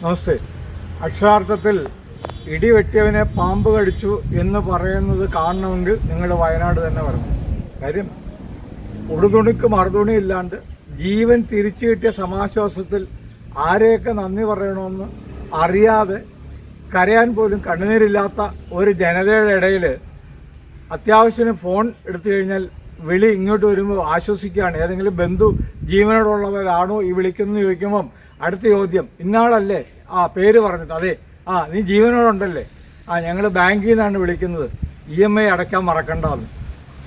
നമസ്തേ. അക്ഷരാർത്ഥത്തിൽ ഇടിവെട്ടിയവനെ പാമ്പ് കടിച്ചു എന്ന് പറയുന്നത് കാണണമെങ്കിൽ നിങ്ങൾ വയനാട് തന്നെ വരണം. കാര്യം ഉടുതുണിക്ക് മറുതുണി ഇല്ലാണ്ട് ജീവൻ തിരിച്ചു കിട്ടിയ സമാശ്വാസത്തിൽ ആരെയൊക്കെ നന്ദി പറയണമെന്ന് അറിയാതെ കരയാൻ പോലും കണ്ണുനീരില്ലാത്ത ഒരു ജനതയുടെ ഇടയിൽ അത്യാവശ്യത്തിന് ഫോൺ എടുത്തു കഴിഞ്ഞാൽ വിളി ഇങ്ങോട്ട് വരുമ്പോൾ ആശ്വസിക്കുകയാണ്. ഏതെങ്കിലും ബന്ധു ജീവനോടുള്ളവരാണോ ഈ വിളിക്കുന്നു ചോദിക്കുമ്പം അടുത്ത ചോദ്യം ഇന്നാളല്ലേ? ആ പേര് പറഞ്ഞിട്ട് അതെ. ആ നീ ജീവനോടുണ്ടല്ലേ? ആ ഞങ്ങൾ ബാങ്കിൽ നിന്നാണ് വിളിക്കുന്നത്. ഇ എം ഐ അടയ്ക്കാൻ മറക്കണ്ടെന്ന്.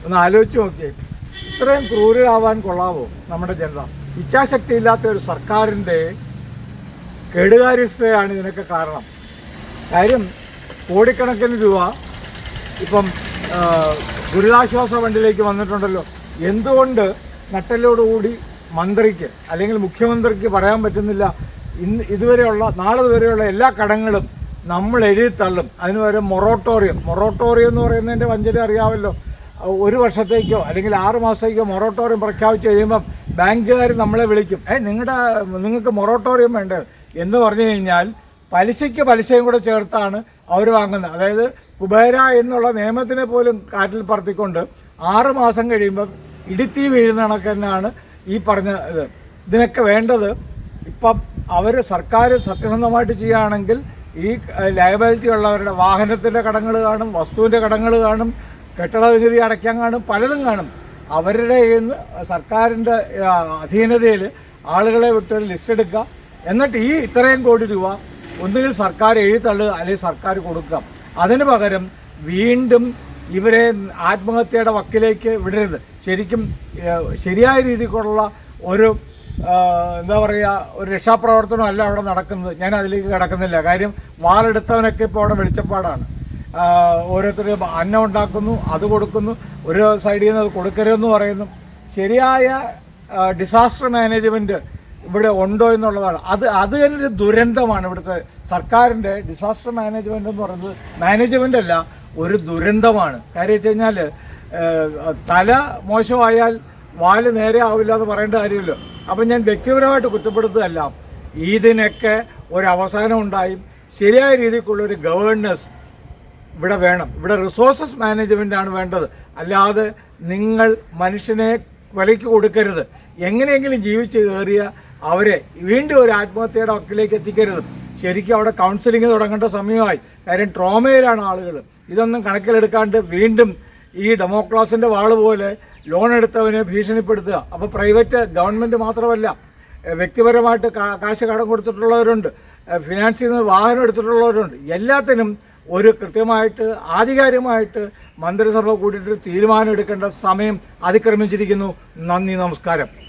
ഒന്ന് ആലോചിച്ച് നോക്കിയേ. ഇത്രയും ക്രൂരരാവാൻ കൊള്ളാവോ നമ്മുടെ ജനത? ഇച്ഛാശക്തി ഇല്ലാത്ത ഒരു സർക്കാരിന്റെ കേടുകാര്യസ്ഥയാണ് ഇതിനൊക്കെ കാരണം. കാര്യം കോടിക്കണക്കിന് രൂപ ഇപ്പം ദുരിതാശ്വാസ ഫണ്ടിലേക്ക് വന്നിട്ടുണ്ടല്ലോ. എന്തുകൊണ്ട് നട്ടലോടുകൂടി മന്ത്രിക്ക് അല്ലെങ്കിൽ മുഖ്യമന്ത്രിക്ക് പറയാൻ പറ്റുന്നില്ല. ഇന്ന് ഇതുവരെയുള്ള നാളെ വരെയുള്ള എല്ലാ കടങ്ങളും നമ്മൾ എഴുതി തള്ളും. അതിന് വരെ മൊറോട്ടോറിയം. മൊറോട്ടോറിയം എന്ന് പറയുന്നതിന്റെ വഞ്ചന അറിയാമല്ലോ. ഒരു വർഷത്തേക്കോ അല്ലെങ്കിൽ ആറ് മാസത്തേക്കോ മൊറോട്ടോറിയം പ്രഖ്യാപിച്ച് കഴിയുമ്പം ബാങ്കുകാർ നമ്മളെ വിളിക്കും. ഏ നിങ്ങളുടെ നിങ്ങൾക്ക് മൊറോട്ടോറിയം വേണ്ടത് എന്ന് പറഞ്ഞു കഴിഞ്ഞാൽ പലിശയ്ക്ക് പലിശയും കൂടെ ചേർത്താണ് അവർ വാങ്ങുന്നത്. അതായത് കുബേര എന്നുള്ള നിയമത്തിനെ പോലും കാറ്റിൽ പറത്തിക്കൊണ്ട് ആറ് മാസം കഴിയുമ്പം ഇടുത്തി വീഴുന്ന കണക്ക് തന്നെയാണ് ഈ പറഞ്ഞ ഇത്. ഇതിനൊക്കെ വേണ്ടത് ഇപ്പം അവർ സർക്കാർ സത്യസന്ധമായിട്ട് ചെയ്യുകയാണെങ്കിൽ ഈ ലയബിലിറ്റി ഉള്ളവരുടെ വാഹനത്തിന്റെ കടങ്ങൾ കാണും വസ്തുവിന്റെ കടങ്ങൾ കാണും കെട്ടിട നികുതി അടയ്ക്കാൻ കാണും പലതും കാണും. അവരുടെ ഇന്ന് സർക്കാരിന്റെ അധീനതയിൽ ആളുകളെ വിട്ട് ലിസ്റ്റ് എടുക്കുക. എന്നിട്ട് ഈ ഇത്രയും കോടി രൂപ ഒന്നുകിൽ സർക്കാർ എഴുതള്ളുക അല്ലെങ്കിൽ സർക്കാർ കൊടുക്കുക. അതിന് പകരം വീണ്ടും ഇവരെ ആത്മഹത്യയുടെ വക്കിലേക്ക് വിടരുത്. ശരിക്കും ശരിയായ രീതിക്കുള്ള ഒരു എന്താ പറയുക ഒരു രക്ഷാപ്രവർത്തനമല്ല അവിടെ നടക്കുന്നത്. ഞാൻ അതിലേക്ക് കിടക്കുന്നില്ല. കാര്യം വാളെടുത്തവനൊക്കെ ഇപ്പോൾ അവിടെ വെളിച്ചപ്പാടാണ്. ഓരോരുത്തർ അന്നം ഉണ്ടാക്കുന്നു അത് കൊടുക്കുന്നു ഒരു സൈഡിൽ നിന്ന് അത് കൊടുക്കരുതെന്ന് പറയുന്നു. ശരിയായ ഡിസാസ്റ്റർ മാനേജ്മെന്റ് ഇവിടെ ഉണ്ടോ എന്നുള്ളതാണ്. അത് അത് തന്നെ ഒരു ദുരന്തമാണ് ഇവിടുത്തെ സർക്കാരിന്റെ ഡിസാസ്റ്റർ മാനേജ്മെന്റ് എന്ന് പറയുന്നത്. മാനേജ്മെന്റ് അല്ല ഒരു ദുരന്തമാണ്. കാര്യം വെച്ച് കഴിഞ്ഞാൽ തല മോശമായാൽ വാൽ നേരെ ആവില്ല എന്ന് പറയേണ്ട കാര്യമല്ലോ. അപ്പം ഞാൻ വ്യക്തിപരമായിട്ട് കുറ്റപ്പെടുത്തുകയല്ല. ഇതിനൊക്കെ ഒരവസാനം ഉണ്ടായും. ശരിയായ രീതിക്കുള്ളൊരു ഗവേണൻസ് ഇവിടെ വേണം. ഇവിടെ റിസോഴ്സസ് മാനേജ്മെന്റ് ആണ് വേണ്ടത്. അല്ലാതെ നിങ്ങൾ മനുഷ്യനെ വിലയ്ക്ക് കൊടുക്കരുത്. എങ്ങനെയെങ്കിലും ജീവിച്ച് കയറിയ അവരെ വീണ്ടും ഒരു ആത്മഹത്യയുടെ വക്കിലേക്ക് എത്തിക്കരുത്. ശരിക്കും അവിടെ കൗൺസിലിംഗ് തുടങ്ങേണ്ട സമയമായി. കാര്യം ട്രോമയിലാണ് ആളുകൾ ഇതൊന്നും കണക്കിലെടുക്കാണ്ട് വീണ്ടും ഈ ഡെമോക്രാസിന്റെ വാൾ പോലെ ലോൺ എടുത്തവനെ ഭീഷണിപ്പെടുത്തുക. അപ്പോൾ പ്രൈവറ്റ് ഗവൺമെന്റ് മാത്രമല്ല വ്യക്തിപരമായിട്ട് കാശ് കടം കൊടുത്തിട്ടുള്ളവരുണ്ട് ഫിനാൻസിൽ നിന്ന് വാഹനം എടുത്തിട്ടുള്ളവരുണ്ട്. എല്ലാത്തിനും ഒരു കൃത്യമായിട്ട് ആധികാരികമായിട്ട് മന്ത്രിസഭ കൂടിയിട്ട് തീരുമാനം എടുക്കേണ്ട സമയം അതിക്രമിച്ചിരിക്കുന്നു. നന്ദി നമസ്കാരം.